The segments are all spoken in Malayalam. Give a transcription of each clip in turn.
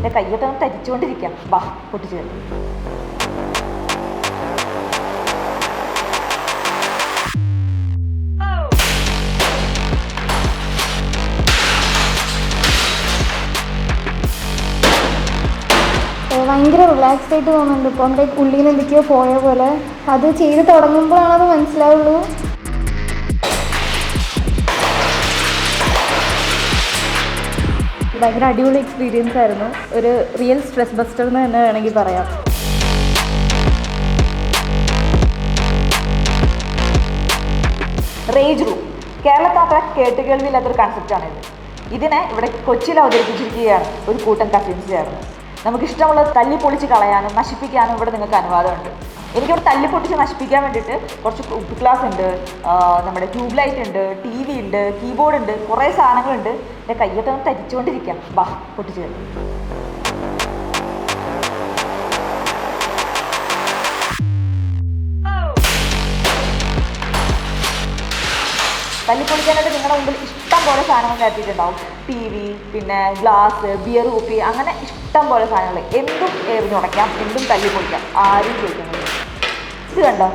എന്റെ കയ്യൊക്കെ ഒന്ന് തരിച്ചുകൊണ്ടിരിക്കാം. വാ പൊട്ടിച്ചു തരാം ഭയങ്കര റിലാക്സ്ഡ് ആയിട്ട് തോന്നുന്നുണ്ട്. ഇപ്പം ലൈക്ക് ഉള്ളിൽ എന്തൊക്കെയോ പോയ പോലെ. അത് ചെയ്ത് തുടങ്ങുമ്പോഴാണ് അത് മനസ്സിലാവുള്ളൂ. ഭയങ്കര അടിപൊളി എക്സ്പീരിയൻസ് ആയിരുന്നു. ഒരു റിയൽ സ്ട്രെസ് ബസ്റ്റർ എന്ന് തന്നെ വേണമെങ്കിൽ പറയാം. റേജ് റൂം കേരളത്തിൽ അത്ര കേട്ടുകേൾവിയില്ലാത്തൊരു കൺസെപ്റ്റാണ് ഇത്. ഇതിനെ ഇവിടെ കൊച്ചിയിൽ അവതരിപ്പിച്ചിരിക്കുകയാണ് ഒരു കൂട്ടം കസിൻസ് ചേർന്ന്. നമുക്ക് ഇഷ്ടമുള്ളത് തല്ലി പൊളിച്ച് കളയാനും നശിപ്പിക്കാനും ഇവിടെ നിങ്ങൾക്ക് അനുവാദമുണ്ട്. എനിക്കിവിടെ തല്ലി പൊട്ടിച്ച് നശിപ്പിക്കാൻ വേണ്ടിയിട്ട് കുറച്ച് ഉപ്പ് ഗ്ലാസ് ഉണ്ട്. നമ്മുടെ ട്യൂബ് ലൈറ്റ് ഉണ്ട് ടി വി ഉണ്ട് കീബോർഡ് ഉണ്ട് കുറേ സാധനങ്ങളുണ്ട്. എന്റെ കയ്യൊക്കെ തരിച്ചുകൊണ്ടിരിക്കാം. വാ പൊട്ടിച്ച് തല്ലിപ്പൊളിക്കാനായിട്ട് നിങ്ങളുടെ മുമ്പിൽ ഇഷ്ടം പോലെ സാധനങ്ങൾ കയറ്റിയിട്ടുണ്ടാവും. ടി വി പിന്നെ ഗ്ലാസ് ബിയർ കുപ്പി അങ്ങനെ ഇഷ്ടം പോലെ സാധനങ്ങൾ. എന്തും എറിഞ്ഞുടയ്ക്കാം എന്തും തല്ലിപ്പൊളിക്കാം ആരും ചോദിക്കുന്നത് ഇത് കണ്ടോ?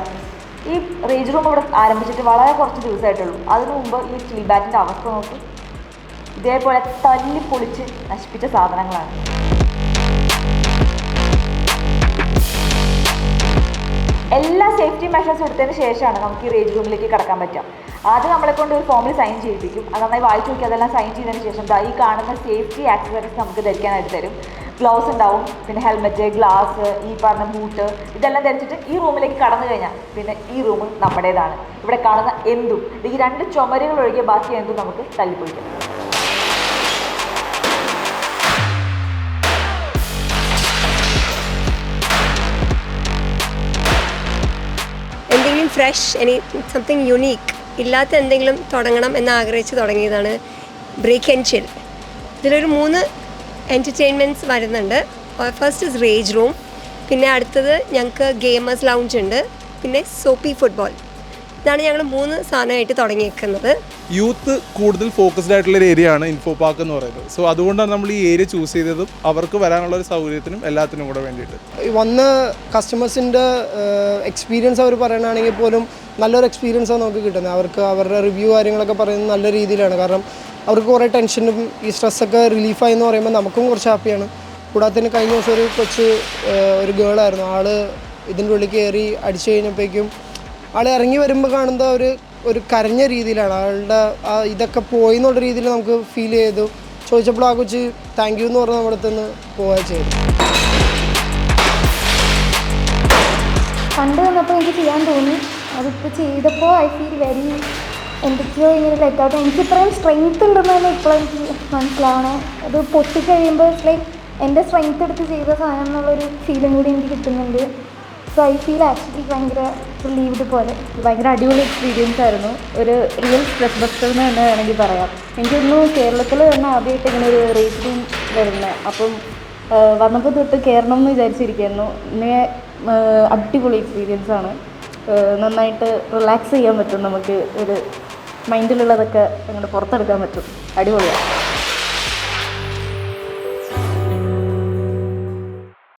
ഈ റേജ് റൂം ഇവിടെ ആരംഭിച്ചിട്ട് വളരെ കുറച്ച് ദിവസമായിട്ടുള്ളൂ. അതിനു മുമ്പ് ഈ സ്റ്റീൽ ബാറ്റിന്റെ അവസ്ഥ നോക്കി. ഇതേപോലെ തല്ലിപ്പൊളിച്ച് നശിപ്പിച്ച സാധനങ്ങളാണ്. മെഷേഴ്സ് എടുത്തതിന് ശേഷമാണ് നമുക്ക് ഈ റേജ് റൂമിലേക്ക് കടക്കാൻ പറ്റുക. ആദ്യം നമ്മളെ കൊണ്ട് ഒരു ഫോമിൽ സൈൻ ചെയ്യിപ്പിക്കും. അത് നന്നായി വായിച്ചു നോക്കി അതെല്ലാം സൈൻ ചെയ്തതിന് ശേഷം ഈ കാണുന്ന സേഫ്റ്റി ആക്സസറീസ് നമുക്ക് ധരിക്കാനായിട്ട് തരും. ഗ്ലൗസ് ഉണ്ടാവും പിന്നെ ഹെൽമെറ്റ് ഗ്ലാസ് ഈ പറഞ്ഞ ബൂട്ട് ഇതെല്ലാം ധരിച്ചിട്ട് ഈ റൂമിലേക്ക് കടന്നു കഴിഞ്ഞാൽ പിന്നെ ഈ റൂം നമ്മുടേതാണ്. ഇവിടെ കാണുന്ന എന്തും. ഈ രണ്ട് ചുമരുകൾ ഒഴികെ ബാക്കി എന്തും നമുക്ക് തല്ലിപ്പൊളിക്കാം. എന്തെങ്കിലും ഫ്രഷ് എനി സംതിങ് യുണീക്ക് ഇല്ലാത്ത എന്തെങ്കിലും തുടങ്ങണം എന്ന് ആഗ്രഹിച്ച് തുടങ്ങിയതാണ് ബ്രേക്ക് ആൻഡ് ചിൽ ഇതിലൊരു മൂന്ന് എന്റർടൈൻമെന്റ്സ് വരുന്നുണ്ട്. ഫസ്റ്റ് ഇസ് റേജ് റൂം പിന്നെ അടുത്തത് ഞങ്ങൾക്ക് ഗെയിമേഴ്സ് ലൗഞ്ച് ഉണ്ട്. പിന്നെ സോപ്പി ഫുട്ബോൾ ഇതാണ് ഞങ്ങൾ മൂന്ന് സാധനമായിട്ട് തുടങ്ങിയിരിക്കുന്നത് യൂത്ത് കൂടുതൽ ഫോക്കസ്ഡ് ആയിട്ടുള്ള ഒരു ഏരിയ ആണ് ഇൻഫോ പാർക്ക് എന്ന് പറയുന്നത്. സോ അതുകൊണ്ടാണ് നമ്മൾ ഈ ഏരിയ ചൂസ് ചെയ്തതും അവർക്ക് വരാനുള്ള ഒരു സൗകര്യത്തിനും എല്ലാത്തിനും കൂടെ വേണ്ടിയിട്ട്. വന്ന് കസ്റ്റമേഴ്സിന്റെ എക്സ്പീരിയൻസ് അവർ പറയണാണെങ്കിൽ പോലും നല്ലൊരു എക്സ്പീരിയൻസാണ് ആണ് നമുക്ക് കിട്ടുന്നത്. അവർക്ക് അവരുടെ റിവ്യൂ കാര്യങ്ങളൊക്കെ പറയുന്നത് നല്ല രീതിയിലാണ്. കാരണം അവർക്ക് കുറേ ടെൻഷനും ഈ സ്ട്രെസ്സൊക്കെ റിലീഫായി എന്ന് പറയുമ്പോൾ നമുക്കും കുറച്ച് ഹാപ്പിയാണ് കൂടാതെ തന്നെ കഴിഞ്ഞ ദിവസം ഒരു കൊച്ച് ഒരു ഒരു ഗേളായിരുന്നു ആൾ ഇതിന്റെ ഉള്ളിൽ കയറി അടിച്ചു കഴിഞ്ഞപ്പോഴേക്കും ആൾ ഇറങ്ങി വരുമ്പോൾ കാണുന്ന ഒരു ഒരു കരഞ്ഞ രീതിയിലാണ്. ആളുടെ ആ ഇതൊക്കെ പോയി എന്നുള്ള രീതിയിൽ നമുക്ക് ഫീൽ ചെയ്തു. ചോദിച്ചപ്പോൾ ആ കൊച്ച് താങ്ക് യു എന്ന് പറഞ്ഞ് നമ്മുടെ അടുത്ത് നിന്ന് പോവുക ചെയ്തു. പണ്ട് വന്നപ്പോൾ എനിക്ക് ചെയ്യാൻ തോന്നി. അതിപ്പോൾ ചെയ്തപ്പോൾ ഐ ഫീൽ വെരി എന്തൊക്കെയോ ഇങ്ങനെ ലെറ്റായിട്ട് എനിക്ക് ഇത്രയും സ്ട്രെങ്ത് ഉണ്ടെന്ന് തന്നെ ഇപ്പോൾ എനിക്ക് മനസ്സിലാവണേ. അത് പൊട്ടിക്കഴിയുമ്പോൾ ലൈക്ക് എന്റെ സ്ട്രെങ്ത് എടുത്ത് ചെയ്ത സാധനം എന്നുള്ളൊരു ഫീലും കൂടി എനിക്ക് കിട്ടുന്നുണ്ട്. സോ ഐ ഫീൽ ആക്ച്വലി ഭയങ്കര റിലീവ്ഡ് പോലെ. ഭയങ്കര അടിപൊളി എക്സ്പീരിയൻസ് ആയിരുന്നു. ഒരു റിയൽ സ്ട്രെസ് ബസ്റ്റർ എന്ന് തന്നെ വേണമെങ്കിൽ പറയാം. എനിക്കൊന്നു കേരളത്തിൽ തന്നെ ആദ്യമായിട്ട് ഇങ്ങനെ ഒരു റേറ്റിംഗ് വരുന്നത് അപ്പം വന്നപ്പോൾ തൊട്ട് കയറണം എന്ന് വിചാരിച്ചിരിക്കുന്നു. ഇങ്ങനെ അടിപൊളി എക്സ്പീരിയൻസ് ആണ്. നന്നായിട്ട് റിലാക്സ് ചെയ്യാൻ പറ്റും. നമുക്ക് ഒരു മൈൻഡിലുള്ളതൊക്കെ അങ്ങോട്ട് പുറത്തെടുക്കാൻ പറ്റും. അടിപൊളിയാണ്